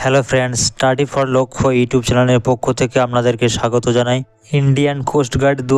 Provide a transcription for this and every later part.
Hello friends study for Lakshya YouTube চ্যানেলের পক্ষ থেকে আপনাদেরকে স্বাগত জানাই। ইন্ডিয়ান কোস্ট গার্ড দু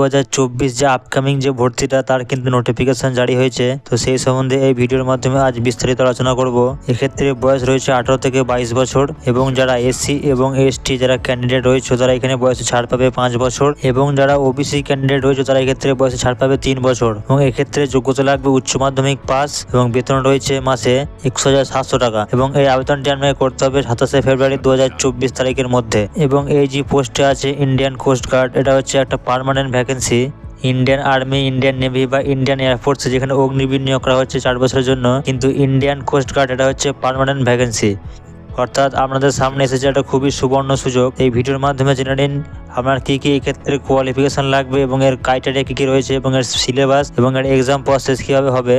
যে আপকামিং যে ভর্তিটা, তার কিন্তু নোটিফিকেশন জারি হয়েছে। তো সেই সম্বন্ধে এই ভিডিওর মাধ্যমে আজ বিস্তারিত আলোচনা করব। এক্ষেত্রে বয়স রয়েছে আঠারো থেকে বাইশ বছর এবং যারা এসসি এবং এসটি যারা ক্যান্ডিডেট রয়েছে, তারা এখানে বয়সে ছাড় পাবে পাঁচ বছর এবং যারা ওবিসি ক্যান্ডিডেট রয়েছে, তারা এক্ষেত্রে বয়সে ছাড় পাবে তিন বছর এবং এক্ষেত্রে যোগ্যতা লাগবে উচ্চ মাধ্যমিক পাস এবং বেতন রয়েছে মাসে একশো হাজার সাতশো টাকা এবং এই আবেদনটি আপনাকে করতে হবে সাতাশে ফেব্রুয়ারি দু হাজার চব্বিশ তারিখের মধ্যে এবং এই যে পোস্টে আছে ইন্ডিয়ান কোস্ট গার্ড এটা হচ্ছে একটা permanent vacancy Indian army Indian navy বা ইন্ডিয়ান এয়ারফোর্সে যেখানে অগ্নিবীর নিয়োগ করা হচ্ছে চার বছরের জন্য, কিন্তু ইন্ডিয়ান কোস্ট গার্ড এটা হচ্ছে পারমানেন্ট ভ্যাকেন্সি অর্থাৎ আপনাদের সামনে এসেছে একটা খুবই সুবর্ণ সুযোগ। এই ভিডিওর মাধ্যমে জেনে নিন, আপনার কী কী এক্ষেত্রে কোয়ালিফিকেশন লাগবে এবং এর ক্রাইটেরিয়া কী কী রয়েছে এবং এর সিলেবাস এবং এর এক্সাম প্রসেস কীভাবে হবে,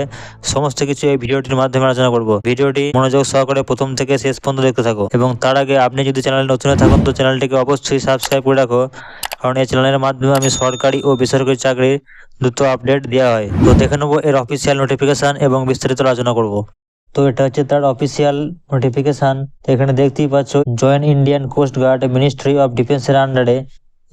সমস্ত কিছু এই ভিডিওটির মাধ্যমে আলোচনা করব। ভিডিওটি মনোযোগ সহকারে প্রথম থেকে শেষ পর্যন্ত দেখতে থাকো এবং তার আগে আপনি যদি চ্যানেল নতুন থাকুন, তো চ্যানেলটিকে অবশ্যই সাবস্ক্রাইব করে রাখো। কারণ এই চ্যানেলের মাধ্যমে আমি সরকারি ও বেসরকারি চাকরির দ্রুত আপডেট দেওয়া হয়। তো দেখে নেব এর অফিসিয়াল নোটিফিকেশন এবং বিস্তারিত আলোচনা করব। তো এটা হচ্ছে তার অফিসিয়াল নোটিফিকেশন এখানে দেখতেই পাচ্ছ joint Indian coast guard ministry of ডিফেন্সের আন্ডারে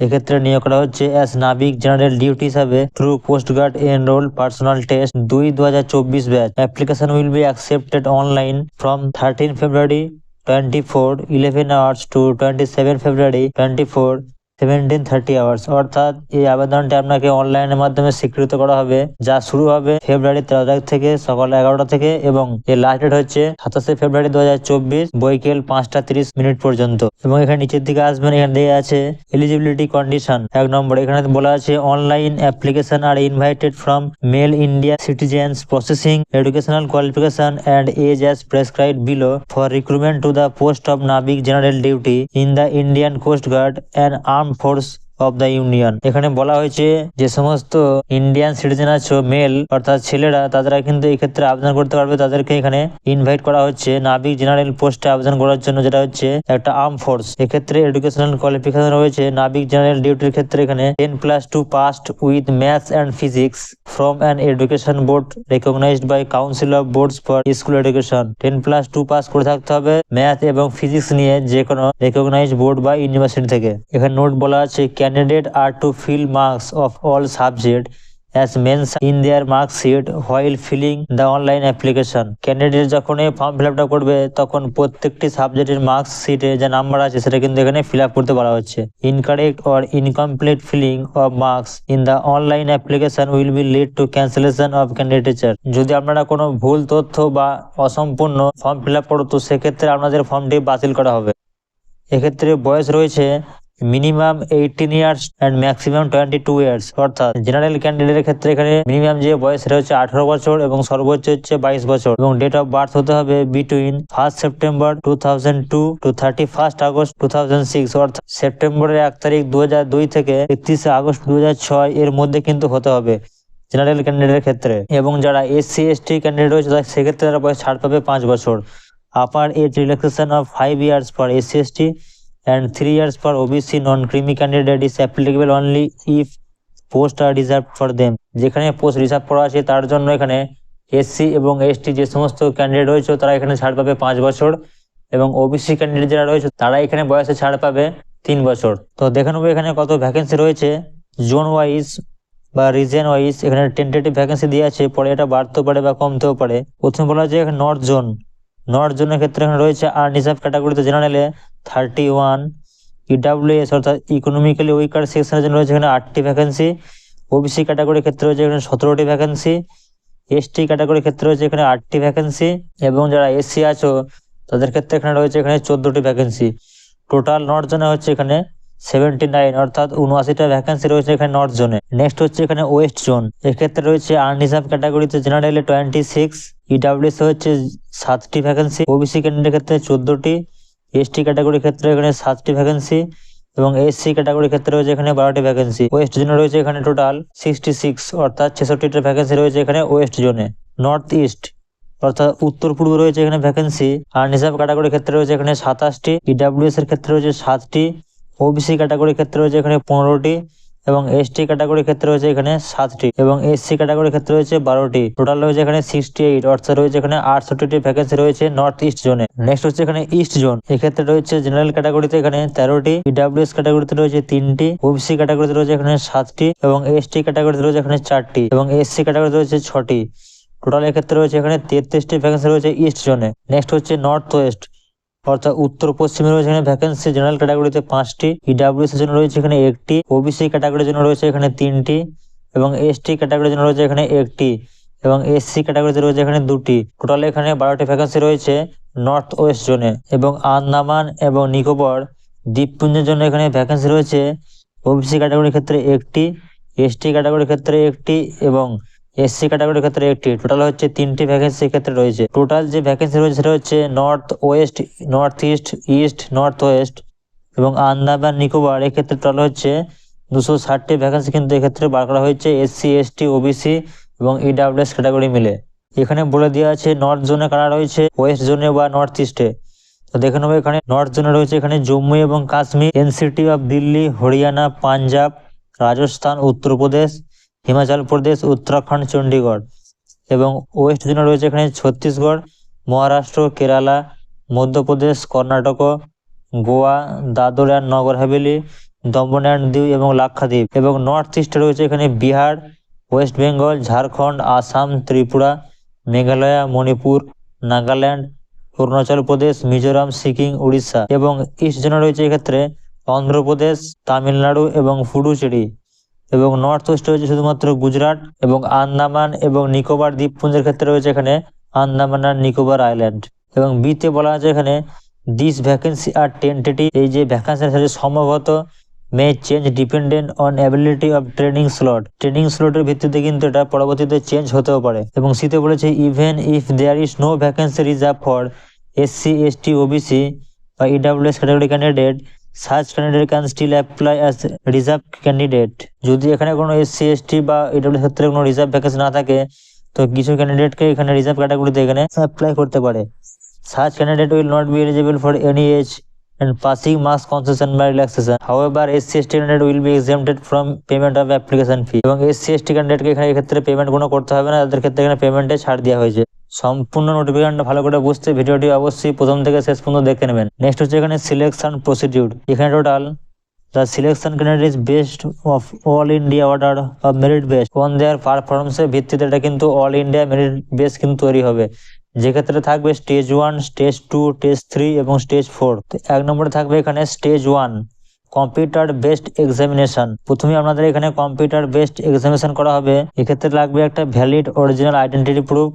এক্ষেত্রে নিয়োগ করা হচ্ছে অ্যাস নাবিক জেনারেল ডিউটি হিসাবে। Through coast guard enrol personnel test দুই দু হাজার চব্বিশ batch application will be accepted online from thirteen February twenty four eleven hours to twenty seven February twenty four seventeen thirty hours অর্থাৎ এই আবেদনটি আপনাকে অনলাইনের মাধ্যমে স্বীকৃত করা হবে, যা শুরু হবে ফেব্রুয়ারি তেরো তারিখ থেকে সকাল এগারোটা থেকে এবং এর লাস্ট ডেট হচ্ছে সাতাশে ফেব্রুয়ারি দু হাজার চব্বিশ, বৈকেল পাঁচটা তিরিশ মিনিট পর্যন্ত। এবং এখানে নিচের দিকে আসবেন, এখানে দেওয়া আছে এলিজিবিলিটি কন্ডিশন এক নম্বর, এখানে বলা আছে online application are invited from male India citizens possessing educational qualification and age as prescribe below for recruitment to the post of Navik general duty in the Indian coast guard and arm force of the union এখানে বলা হয়েছে যে সমস্ত Indian citizen আছে mail অর্থাৎ ছেলেরা তারা কিন্তু এই ক্ষেত্রে আবেদন করতে পারবে। তাদেরকে এখানে ইনভাইট করা হচ্ছে। নাবিক জেনারেল পোস্টে আবেদন করার জন্য যেটা হচ্ছে, একটা আর্ম ফোর্স এক্ষেত্রে এডুকেশনাল কোয়ালিফিকেশন রয়েছে। নাবিক জেনারেল ডিউটির ক্ষেত্রে এখানে ten plus two passed with maths and physics from an education board recognised by council of boards for school education ten plus two pass করে থাকতে হবে ম্যাথ এবং ফিজিক্স নিয়ে যে কোনো রেকগনাইজড বোর্ড বা ইউনিভার্সিটি থেকে। এখানে নোট বলা আছে candidate are to fill marks of all subject as mentioned in their mark sheet while filling the online application. Candidate যখন এই ফর্ম ফিল আপটা করবে, তখন প্রত্যেকটি সাবজেক্টের মার্কস শিটে যে নাম্বার আছে, সেটা কিন্তু এখানে ফিল আপ করতে বলা হচ্ছে। Incorrect or incomplete filling of marks in the online application will be lead to cancellation of candidature যদি আপনারা কোনো ভুল তথ্য বা অসম্পূর্ণ ফর্ম ফিল আপ করো, তো সেক্ষেত্রে আপনাদের ফর্মটি বাতিল করা হবে। এক্ষেত্রে বয়স রয়েছে minimum eighteen years and maximum twenty two years অর্থাৎ জেনারেল ক্যান্ডিডেটের ক্ষেত্রে এখানে মিনিমাম যে বয়স, সেটা হচ্ছে আঠারো বছর এবং সর্বোচ্চ হচ্ছে বাইশ বছর। এবং ডেট অফ বার্থ হতে হবে between first September two thousand two to thirty first August two thousand six অর্থাৎ সেপ্টেম্বরের এক তারিখ দু হাজার দুই থেকে একত্রিশে আগস্ট দু হাজার ছয় এর মধ্যে কিন্তু হতে হবে জেনারেল ক্যান্ডিডেটের ক্ষেত্রে। এবং যারা এসসি এসটি ক্যান্ডিডেট রয়েছে সেক্ষেত্রে তারা বয়স ছাড় পাবে পাঁচ বছর। Upper age relaxation of five years for SC ST and 3 years for OBC non-creamy candidate is applicable only if post are reserved for them. যেখানে পোস্ট রিজার্ভ করা আছে, তার জন্য এখানে এসসি এবং এসটি যে সমস্ত ক্যান্ডিডেট রয়েছে, তারা এখানে ছাড় পাবে পাঁচ বছর। এবং ওবিসি ক্যান্ডিডেট যারা রয়েছে, তারা এখানে বয়সে ছাড় পাবে তিন বছর। তো দেখে নেব এখানে কত ভ্যাকেন্সি রয়েছে। জোন ওয়াইজ বা রিজন ওয়াইজ এখানে টেন্টেটিভ ভ্যাকেন্সি দিয়ে আছে, পরে এটা বাড়তেও পারে বা কমতেও পারে। প্রথমে বলা হচ্ছে নর্থ জোন নর্থ জোনের ক্ষেত্রে এখানে রয়েছে আর রিজার্ভ ক্যাটাগরিতে জেনারেলে থার্টি ওয়ান ইডাব্লিউএস অর্থাৎ ইকোনমিক্যালি উইকার সেকশনের জন্য রয়েছে এখানে আটটি ভ্যাকেন্সি ওবিসি ক্যাটাগরির ক্ষেত্রে রয়েছে এখানে সতেরোটি ভ্যাকেন্সি এসটি ক্যাটাগরির ক্ষেত্রে রয়েছে এখানে আটটি ভ্যাকেন্সি এবং যারা এসসি আছো, তাদের ক্ষেত্রে এখানে রয়েছে এখানে চোদ্দোটি ভ্যাকেন্সি টোটাল নর্থ জোনে হচ্ছে এখানে সেভেন্টি নাইন অর্থাৎ উনআশিটা ভ্যাকেন্সি রয়েছে এখানে নর্থ জোনে। নেক্সট হচ্ছে এখানে ওয়েস্ট জোন এক্ষেত্রে রয়েছে আনরিজার্ভ ক্যাটাগরিতে জেনারেলে টোয়েন্টি সিক্স ইডাব্লিউএস হচ্ছে সাতটি ভ্যাকেন্সি ওবিসি ক্যান্ডিডেটের ক্ষেত্রে চোদ্দোটি এসটি ক্যাটাগরির ক্ষেত্রে এখানে সাতটি ভ্যাকেন্সি এবং এসসি ক্যাটাগরির ক্ষেত্রে রয়েছে এখানে বারোটি ভ্যাকেন্সি ওয়েস্ট জোনে রয়েছে এখানে টোটাল সিক্সটি সিক্স অর্থাৎ ছেষট্টিটা ভ্যাকেন্সি রয়েছে এখানে ওয়েস্ট জোনে নর্থ ইস্ট অর্থাৎ উত্তর পূর্ব রয়েছে এখানে ভ্যাকেন্সি আর নিসাব ক্যাটাগরির ক্ষেত্রে রয়েছে এখানে সাতাশটি ইডাব্লিউএস এর ক্ষেত্রে রয়েছে সাতটি ওবিসি ক্যাটাগরির ক্ষেত্রে রয়েছে এখানে পনেরোটি। এবং এসটি ক্যাটাগরির ক্ষেত্রে রয়েছে এখানে সাতটি এবং এসসি ক্যাটাগরির ক্ষেত্রে রয়েছে বারোটি। টোটাল রয়েছে এখানে সিক্সটি এইট অর্থাৎ রয়েছে এখানে আটষট্টি ভ্যাকেন্সি রয়েছে নর্থ ইস্ট জোনে নেক্সট হচ্ছে এখানে ইস্ট জোন এক্ষেত্রে রয়েছে জেনারেল ক্যাটাগরিতে এখানে তেরোটি ইডাব্লিউএস ক্যাটাগরিতে রয়েছে তিনটি ওবিসি ক্যাটাগরিতে রয়েছে এখানে সাতটি এবং এসটি ক্যাটাগরিতে রয়েছে এখানে চারটি এবং এসসি ক্যাটাগরিতে রয়েছে ছটি। টোটাল এক্ষেত্রে রয়েছে এখানে তেত্রিশটি ভ্যাকেন্সি রয়েছে ইস্ট জোনে নেক্সট হচ্ছে নর্থ ওয়েস্ট অর্থাৎ উত্তর পশ্চিমে রয়েছে এখানে ভ্যাকেন্সি জেনারেল ক্যাটাগরিতে পাঁচটি ইডাব্লিউএস এর জন্য রয়েছে এখানে একটি ওবিসি ক্যাটাগরির জন্য রয়েছে এখানে তিনটি এবং এসটি ক্যাটাগরির জন্য রয়েছে এখানে একটি এবং এসসি ক্যাটাগরিতে রয়েছে এখানে দুটি। টোটাল এখানে বারোটি ভ্যাকেন্সি রয়েছে নর্থ ওয়েস্ট জোনে এবং আন্দামান এবং নিকোবর দ্বীপপুঞ্জের জন্য এখানে ভ্যাকেন্সি রয়েছে ওবিসি ক্যাটাগরির ক্ষেত্রে একটি এসটি ক্যাটাগরির ক্ষেত্রে একটি এবং এসসি ক্যাটাগরির ক্ষেত্রে একটি। টোটাল হচ্ছে তিনটি ভ্যাকেন্সি ক্ষেত্রে রয়েছে। টোটাল যে ভ্যাকেন্সি রয়েছে সেটা হচ্ছে north west north east east north west এবং আন্দামান নিকোবর এক্ষেত্রে টোটাল হচ্ছে দুশো ষাটটি ভ্যাকেন্সি কিন্তু এক্ষেত্রে বার করা হয়েছে এসসি এসটি ওবিসি এবং ইডাব্লিউএস ক্যাটাগরি মিলে। এখানে বলে দেওয়া আছে নর্থ জোনে কারা রয়েছে ওয়েস্ট জোনে বা নর্থ ইস্টে তো দেখে নেব এখানে নর্থ জোনে রয়েছে এখানে জম্মু এবং কাশ্মীর এনসিটি অফ দিল্লি হরিয়ানা পাঞ্জাব রাজস্থান উত্তরপ্রদেশ হিমাচল প্রদেশ, উত্তরাখণ্ড, চণ্ডীগড়। এবং ওয়েস্ট জোনে রয়েছে এখানে ছত্তিশগড়, মহারাষ্ট্র, কেরালা, মধ্যপ্রদেশ, কর্ণাটক, গোয়া, দাদর অ্যান্ড নগর হাভেলি দমন অ্যান্ড দিউ এবং লাক্ষাদ্বীপ। এবং নর্থ ইস্টে রয়েছে এখানে বিহার, ওয়েস্ট বেঙ্গল, ঝাড়খণ্ড, আসাম, ত্রিপুরা, মেঘালয়, মণিপুর, নাগাল্যান্ড, অরুণাচল প্রদেশ, মিজোরাম, সিকিম, উড়িষ্যা। এবং ইস্ট জোনে রয়েছে এক্ষেত্রে অন্ধ্রপ্রদেশ, তামিলনাড়ু এবং পুডুচেরি। এবং নর্থ ওয়েস্ট রয়েছে শুধুমাত্র গুজরাট এবং আন্দামান এবং নিকোবর দ্বীপপুঞ্জের ক্ষেত্রে রয়েছে এখানে আন্দামান আর নিকোবর আইল্যান্ড এবং বিতে বলা আছে এখানে দিস ভ্যাকেন্সি আর টেন্টেটিভ এই যে ভ্যাকেন্সি আছে সম্ভবত may change dependent on ability of training slot training স্লটের ভিত্তিতে কিন্তু এটা পরবর্তীতে চেঞ্জ হতেও পারে এবং শীতে বলেছে even if there is no vacancy reserve for SC ST OBC বা EWS category candidate search candidate can still apply as reserve candidate যদি এখানে কোনো এসসি এসটি বা ইডাব্লিউ ক্ষেত্রে কোনো রিজার্ভ ভ্যাকেন্সি না থাকে তো কিছু ক্যান্ডিডেটকে এখানে রিজার্ভ ক্যাটাগরিতে এখানে অ্যাপ্লাই করতে পারে search candidate will not be eligible for any age and passing marks concession by relaxation. However, SC ST candidate will be exempted from payment of application fee. এবং SC ST candidate কে এখানে এক্ষেত্রে payment কোনো করতে হবে না তাদের ক্ষেত্রে এখানে পেমেন্টে ছাড় দেওয়া হয়েছে সম্পূর্ণ নোটিফিকেশনটা ভালো করে বুঝতে ভিডিওটি অবশ্যই প্রথম থেকে শেষ পর্যন্ত দেখে নেবেন। নেক্সট হচ্ছে এখানে সিলেকশন প্রসিডিউর এখানে total The selection candidate is based of all India order of merit based on their performance ভিত্তিতে এটা কিন্তু অল ইন্ডিয়া মেরিট বেস কিন্তু তৈরি হবে। যে ক্ষেত্রে থাকবে stage one stage two stage three এবং স্টেজ ফোর এক নম্বরে থাকবে এখানে stage one computer based examination প্রথমে আপনাদের এখানে কম্পিউটার বেসড এক্সামিনেশন করা হবে। এক্ষেত্রে লাগবে একটা ভ্যালিড অরিজিনাল আইডেন্টিটি প্রুফ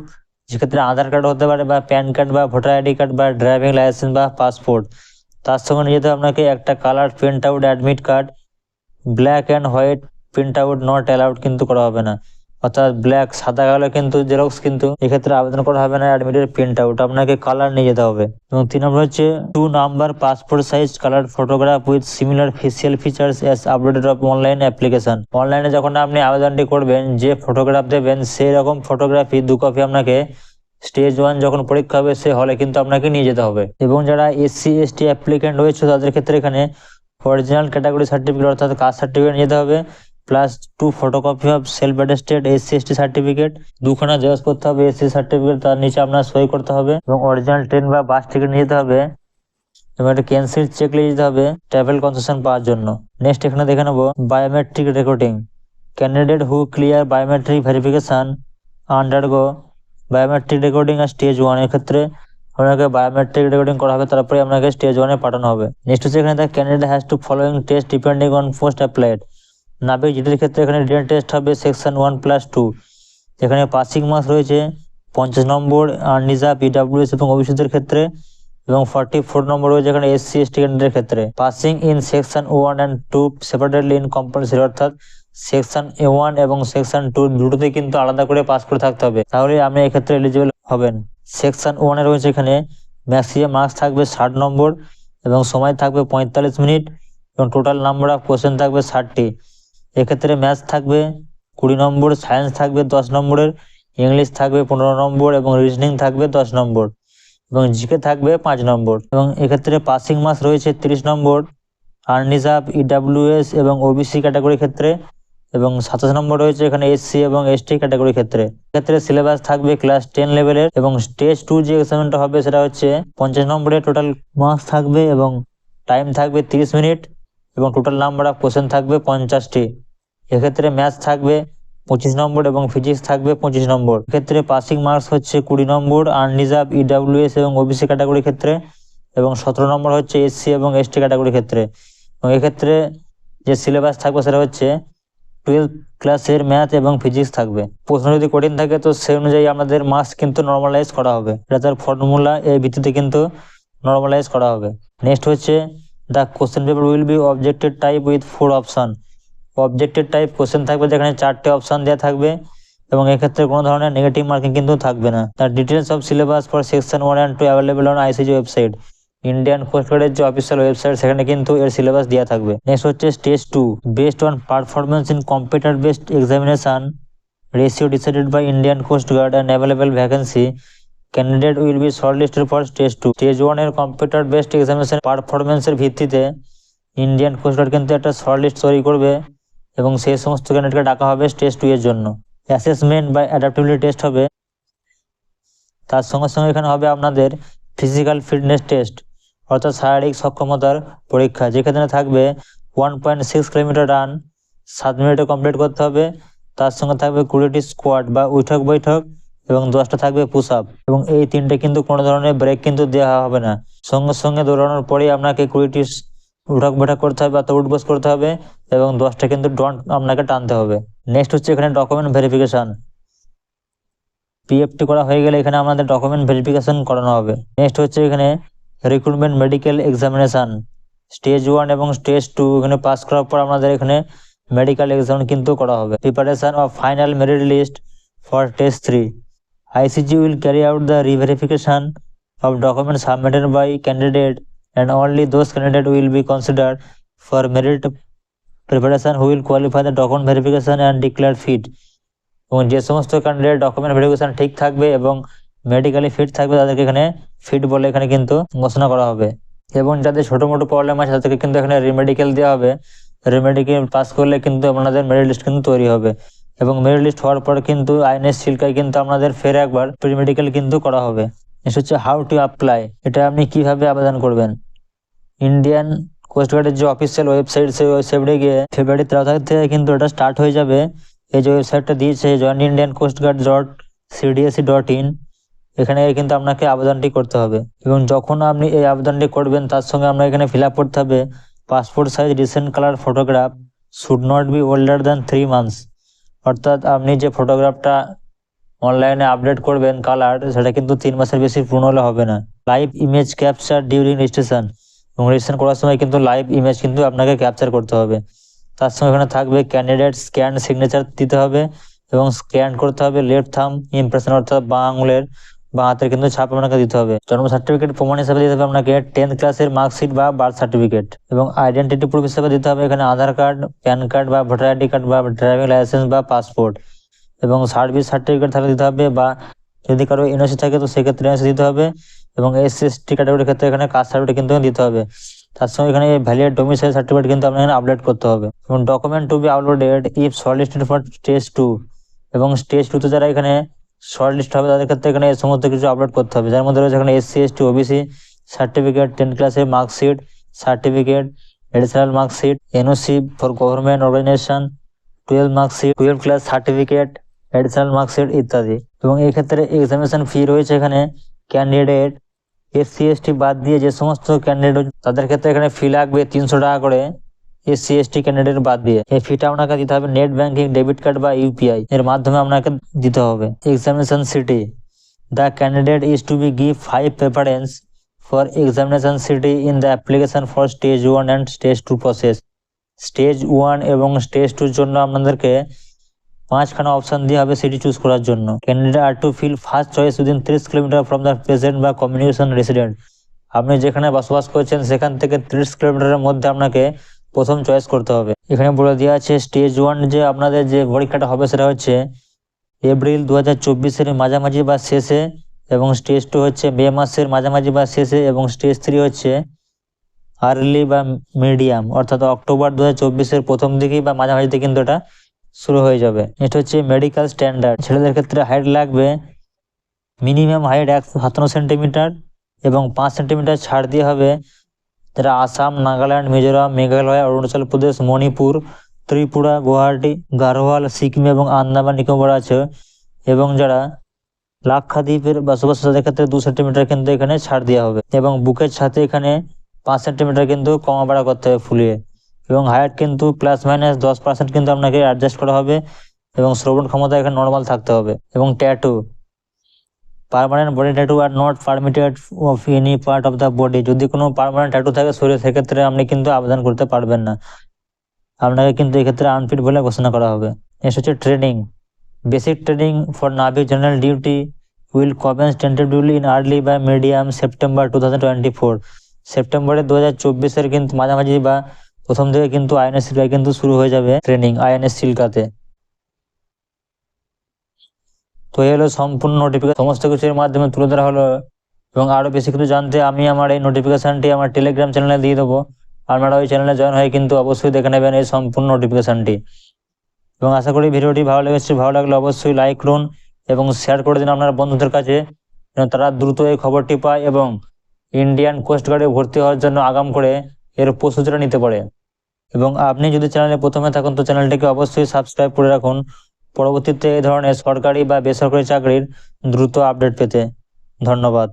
যেক্ষেত্রে আধার কার্ড হতে পারে বা প্যান কার্ড বা ভোটার আইডি কার্ড বা ড্রাইভিং লাইসেন্স বা পাসপোর্ট। তার সঙ্গে নিয়ে যেতে আপনাকে একটা colour print out admit card, black and white print out not allowed কিন্তু করা হবে না। অর্থাৎ ব্ল্যাক সাদা, কালো কিন্তু জেরক্স কিন্তু এক্ষেত্রে আবেদন করা হবে না অ্যাডমিটের প্রিন্ট আউট আপনাকে কালার নিয়ে যেতে হবে। এবং তিন নম্বর হচ্ছে two number passport size colour photograph with similar facial features as uploaded of online application অনলাইনে যখন আপনি আবেদনটি করবেন, যে ফটোগ্রাফ দেবেন সেই রকম ফটোগ্রাফি দু কপি আপনাকে স্টেজ ওয়ান যখন পরীক্ষা হবে, সে হলে কিন্তু আপনাকে নিয়ে যেতে হবে। এবং যারা এসসি এসটি অ্যাপ্লিকেন্ট রয়েছে, তাদের ক্ষেত্রে এখানে অরিজিনাল ক্যাটাগরি সার্টিফিকেট অর্থাৎ কাস্ট সার্টিফিকেট যেতে হবে। Plus two photocopy of self attested SC ST certificate. দুখানা জেরক্স করতে হবে এসসি সার্টিফিকেট, তার নিচে আপনার সই করতে হবে এবং অরিজিনাল ট্রেন বা বাস টিকিট নিয়ে যেতে হবে এবং একটা ক্যান্সেল চেক নিয়ে যেতে হবে ট্রাভেল কনসেশন পাওয়ার জন্য। নেক্সট এখানে দেখে নেব biometric recording candidate who clear biometric verification undergo biometric recording R stage ওয়ানের ক্ষেত্রে আপনাকে বায়োমেট্রিক রেকর্ডিং করা হবে, তারপরে আপনাকে স্টেজ ওয়ানে পাঠানো হবে। নেক্সট হচ্ছে এখানে the candidate has to following test depending on post applied Navik জিডির ক্ষেত্রে এখানে রিটেন টেস্ট হবে সেকশন ওয়ান প্লাস টু এখানে পাসিং মার্কস রয়েছে পঞ্চাশ নম্বর আনরিজার্ভ ইডাব্লিউএস এবং অভিষেকের ক্ষেত্রে এবং ফর্টি ফোর নম্বর রয়েছে এখানে এস এসসি এসটি ক্যান্ডিডেটের ক্ষেত্রে। Passing in section one and two separately in compulsory অর্থাৎ সেকশন এ ওয়ান এবং সেকশন টু দুটোতে কিন্তু আলাদা করে পাস করে থাকতে হবে। তাহলে আপনি এক্ষেত্রে এলিজিবল হবেন। সেকশন ওয়ানে রয়েছে এখানে ম্যাক্সিমাম মার্কস থাকবে ষাট নম্বর এবং সময় থাকবে পঁয়তাল্লিশ মিনিট এবং টোটাল নাম্বার অফ কোশ্চেন থাকবে ষাটটি। এক্ষেত্রে ম্যাথস থাকবে, কুড়ি নম্বর, সায়েন্স থাকবে দশ নম্বরের, ইংলিশ থাকবে পনেরো নম্বর এবং রিজনিং থাকবে দশ নম্বর এবং জিকে থাকবে পাঁচ নম্বর এবং এক্ষেত্রে পাসিং মার্কস রয়েছে তিরিশ নম্বর আনরিজার্ভ ইডাব্লিউএস এবং ওবিসি ক্যাটাগরি ক্ষেত্রে এবং সাতাশ নম্বর রয়েছে এখানে এসসি এবং এসটি ক্যাটাগরি ক্ষেত্রে। ক্ষেত্রে সিলেবাস থাকবে ক্লাস টেন লেভেলের এবং স্টেজ টু যে এক্সামটা হবে সেটা হচ্ছে পঞ্চাশ নম্বরে টোটাল মার্কস থাকবে এবং টাইম থাকবে তিরিশ মিনিট এবং টোটাল নাম্বার অফ কোশ্চেন থাকবে পঞ্চাশটি। এক্ষেত্রে ম্যাথস থাকবে পঁচিশ নম্বর এবং ফিজিক্স থাকবে পঁচিশ নম্বর। ক্ষেত্রে পাসিং মার্কস হচ্ছে কুড়ি নম্বর আনরিজার্ভ ইডাব্লিউএস এবং ওবিসি ক্যাটাগরি ক্ষেত্রে, এবং সতেরো নম্বর হচ্ছে এসসি এবং এসটি ক্যাটাগরি ক্ষেত্রে। এবং এক্ষেত্রে যে সিলেবাস থাকবে সেটা হচ্ছে টুয়েলভ ক্লাসের ম্যাথ এবং ফিজিক্স থাকবে। প্রশ্ন যদি কঠিন থাকে তো সেই অনুযায়ী আমাদের মার্কস কিন্তু নর্মালাইজ করা হবে। এটা তার ফর্মুলা এর ভিত্তিতে কিন্তু নর্মালাইজ করা হবে। নেক্সট হচ্ছে the question paper will be objected type with four option objected type question থাকবে যেখানে চারটে অপশন দেওয়া থাকবে এবং এক্ষেত্রে কোনো ধরনের নেগেটিভ মার্কিং কিন্তু থাকবে না। তার details of syllabus for section one and two available on ICG website Indian কোস্টগার্ডের যে অফিসিয়াল ওয়েবসাইট সেখানে কিন্তু এর সিলেবাস দেওয়া থাকবে। নেক্সট হচ্ছে stage two based on performance in computer based examination ratio decided by Indian coast guard and available vacancy candidate will be shortlisted for stage two stage ওয়ানের computer based examination পারফরমেন্সের ভিত্তিতে Indian coast guard কিন্তু একটা short list তৈরি করবে। এবং সেই সমস্ত ক্যান্ডিডেটকে ডাকা হবে স্টেজ টু এর জন্য। অ্যাসেসমেন্ট বা অ্যাডাপ্টেবিলিটি টেস্ট হবে। তার সঙ্গে সঙ্গে এখানে হবে আপনাদের ফিজিক্যাল ফিটনেস টেস্ট অর্থাৎ শারীরিক সক্ষমতার পরীক্ষা, যেখানে থাকবে one point six kilometre run সাত মিনিটে কমপ্লিট করতে হবে। তার সঙ্গে থাকবে কুড়িটি স্কোয়াড বা উঠক বৈঠক এবং দশটা থাকবে পুশ আপ এবং এই তিনটে কিন্তু কোনো ধরনের ব্রেক কিন্তু দেওয়া হবে না। সঙ্গে সঙ্গে দৌড়ানোর পরেই আপনাকে কুড়িটি উঠক বৈঠক করতে হবে অর্থাৎ উঠবস করতে হবে এবং দশটা কিন্তু ডন্ট আপনাকে টানতে হবে। নেক্সট হচ্ছে এখানে ডকুমেন্ট ভেরিফিকেশন পিএফটি করা হয়ে গেলে এখানে আমাদের ডকুমেন্ট ভেরিফিকেশন করানো হবে। নেক্সট হচ্ছে এখানে recruitment medical examination stage one এবং স্টেজ টু এখানে পাস করার পর আমাদের এখানে মেডিকেল এক্সাম কিন্তু করা হবে। Preparation of final merit list for test three ICG will carry out the reverification of document submitted by candidate and only those candidate will be considered for merit preparation who will qualify the document verification and declared fit. এবং যে সমস্ত candidate document verification ঠিক থাকবে এবং medically fit থাকবে তাদেরকে এখানে fit বলে এখানে কিন্তু ঘোষণা করা হবে। এবং যাদের ছোটো মোটো প্রবলেম আছে তাদেরকে কিন্তু এখানে রিমেডিকেল দেওয়া হবে। রিমেডিকেল পাস করলে কিন্তু আপনাদের মেরিট লিস্ট কিন্তু তৈরি হবে। এবং মেরিট লিস্ট হওয়ার পর কিন্তু আইনের সিলকায় কিন্তু আপনাদের ফের একবার প্রি মেডিকেল কিন্তু করা হবে। নেক্সট হচ্ছে হাউ টু অ্যাপ্লাই এটা আপনি কীভাবে আবেদন করবেন? ইন্ডিয়ান কোস্টগার্ডের যে অফিসিয়াল ওয়েবসাইট সেই ওয়েবসাইটে গিয়ে ফেব্রুয়ারি তেরো তারিখ থেকে কিন্তু এটা স্টার্ট হয়ে যাবে। এই যে ওয়েবসাইটটা দিয়েছে join Indian coastguard dot CDAC dot in এখানে কিন্তু আপনাকে আবেদনটি করতে হবে। এবং যখন আপনি এই আবেদনটি করবেন, তার সঙ্গে আপনাকে এখানে ফিল আপ করতে হবে। Passport size recent colour photograph should not be older than three months অর্থাৎ আপনি যে ফটোগ্রাফটা অনলাইনে আপডেট করবেন কালার সেটা কিন্তু তিন মাসের বেশি পুরনো হলে হবে না। Live image capture during registration এবং রেজিস্ট্রেশন করার সময় কিন্তু লাইভ ইমেজ কিন্তু আপনাকে ক্যাপচার করতে হবে। তার সঙ্গে এখানে থাকবে ক্যান্ডিডেট স্ক্যান সিগনেচার দিতে হবে এবং স্ক্যান করতে হবে লেফট থাম ইমপ্রেশন অর্থাৎ বাঁ আঙুলের, বা হাতের কিন্তু ছাপ আপনাকে দিতে হবে। জন্ম সার্টিফিকেট প্রমাণ হিসাবে দিতে হবে আপনাকে টেন্থ ক্লাসের মার্কশিট বা বার্থ সার্টিফিকেট এবং আইডেন্টিটি প্রুফ হিসাবে দিতে হবে এখানে আধার কার্ড প্যান কার্ড বা ভোটার আইডি কার্ড বা ড্রাইভিং লাইসেন্স বা পাসপোর্ট এবং সার্ভিস সার্টিফিকেট থাকলে দিতে হবে বা যদি কারও এনওসি থাকে তো সেক্ষেত্রে এনওসি দিতে হবে। এবং এস এস টি ক্যাটাগরির ক্ষেত্রে এখানে কাস্ট সার্টিফিকেট কিন্তু দিতে হবে। তার সঙ্গে এখানে ভ্যালিড ডোমিসাইল সার্টিফিকেট কিন্তু আপনাকে আপলোড করতে হবে। এবং document to be uploaded if shortlisted for stage two এবং স্টেজ টু টুতে যারা এখানে শর্ট লিস্ট হবে, তাদের ক্ষেত্রে এখানে সমস্ত কিছু আপলোড করতে হবে। যার মধ্যে রয়েছে এখানে S C SC ST OBC certificate ten ক্লাসের marksheet certificate additional marksheet NOC for government organisation twelve marksheet twelve class certificate additional marksheet ইত্যাদি। এবং এই ক্ষেত্রে এক্সামিনেশন ফি রয়েছে এখানে ক্যান্ডিডেট এসসি এসটি বাদ দিয়ে যে সমস্ত ক্যান্ডিডেট তাদের ক্ষেত্রে এখানে ফি লাগবে তিনশো টাকা করে এসসি এসটি ক্যান্ডিডেট বাদ দিয়ে। এই ফিটা আপনাকে দিতে হবে নেট ব্যাংকিং ডেবিট কার্ড বা ইউপিআই এর মাধ্যমে আপনাকে দিতে হবে। Examination city the candidate is to be give five preference for examination city in the application for stage one and stage two process stage one এবং স্টেজ টুর জন্য আপনাদেরকে পাঁচখানা অপশন দিয়ে হবে সিটি চুজ করার জন্য। Candidate are to fill first choice within তিরিশ কিলোমিটার ফ্রম দ্য প্রেজেন্ট বা কমিউনিকেশন রেসিডেন্ট আপনি যেখানে বসবাস করছেন, সেখান থেকে ত্রিশ কিলোমিটারের মধ্যে আপনাকে প্রথম চয়েস করতে হবে। এখানে বলে দেওয়া আছে স্টেজ ওয়ান যে আপনাদের যে পরীক্ষাটা হবে সেটা হচ্ছে এপ্রিল দু হাজার চব্বিশের মাঝামাঝি বা শেষে এবং স্টেজ টু হচ্ছে মে মাসের মাঝামাঝি বা শেষে এবং স্টেজ থ্রি হচ্ছে আর্লি বা মিডিয়াম অর্থাৎ অক্টোবর দু হাজার চব্বিশের প্রথম দিকেই বা মাঝামাঝিতে কিন্তু এটা শুরু হয়ে যাবে। এটা হচ্ছে মেডিকেল স্ট্যান্ডার্ড ছেলেদের ক্ষেত্রে হাইট লাগবে মিনিমাম হাইট একশো সাতান্ন সেন্টিমিটার এবং পাঁচ সেন্টিমিটার ছাড় দিয়ে হবে যারা আসাম, নাগাল্যান্ড, মিজোরাম, মেঘালয়, অরুণাচল প্রদেশ, মণিপুর, ত্রিপুরা, গুয়াহাটি, গারোয়াল, সিকিম এবং আন্দামান, নিকোবর আছে এবং যারা লাক্ষাদ্বীপের বসবাস তাদের ক্ষেত্রে দু সেন্টিমিটার কিন্তু এখানে ছাড় দেওয়া হবে এবং বুকের সাথে এখানে পাঁচ সেন্টিমিটার কিন্তু কমা বাড়া করতে হবে ফুলিয়ে। এবং হাইট কিন্তু প্লাস মাইনাস দশ পার্সেন্ট কিন্তু আপনাকে অ্যাডজাস্ট করা হবে এবং শ্রবণ ক্ষমতা এখানে নর্মাল থাকতে হবে এবং tattoo permanent body tattoo are not permitted of any part of the body যদি কোনো পারমানেন্ট ট্যাটু থাকে শরীরে, সেক্ষেত্রে আপনি কিন্তু আবেদন করতে পারবেন না। আপনাকে কিন্তু এক্ষেত্রে আনফিট বলে ঘোষণা করা হবে। এস হচ্ছে training basic training for navy general duty will commence tentatively in early বা medium September two thousand twenty four সেপ্টেম্বরে দু হাজার চব্বিশের কিন্তু মাঝামাঝি বা প্রথম থেকে কিন্তু আইএনএস সিলকায় কিন্তু শুরু হয়ে যাবে ট্রেনিং আইএনএস সিলকাতে তো এই হলো সম্পূর্ণ নোটিফিকেশন সমস্ত কিছুর মাধ্যমে তুলে ধরা হলো এবং আরও বেশি কিছু জানতে আমি আমার এই নোটিফিকেশানটি আমার টেলিগ্রাম চ্যানেলে দিয়ে দেবো। আপনারা ওই চ্যানেলে জয়েন হয়ে কিন্তু অবশ্যই দেখে নেবেন এই সম্পূর্ণ নোটিফিকেশানটি এবং আশা করি ভিডিওটি ভালো লেগেছে, ভালো লাগলে অবশ্যই লাইক করুন এবং শেয়ার করে দিন আপনার বন্ধুদের কাছে যেন তারা দ্রুত এই খবরটি পায় এবং ইন্ডিয়ান কোস্ট গার্ডে ভর্তি হওয়ার জন্য আগাম করে এর প্রস্তুতিটা নিতে পারে। এবং আপনি যদি চ্যানেলে প্রথমে থাকুন, তো চ্যানেলটিকে অবশ্যই সাবস্ক্রাইব করে রাখুন। পরবর্তীতে এই ধরনের সরকারি বা বেসরকারি চাকরির দ্রুত আপডেট পেতে। ধন্যবাদ।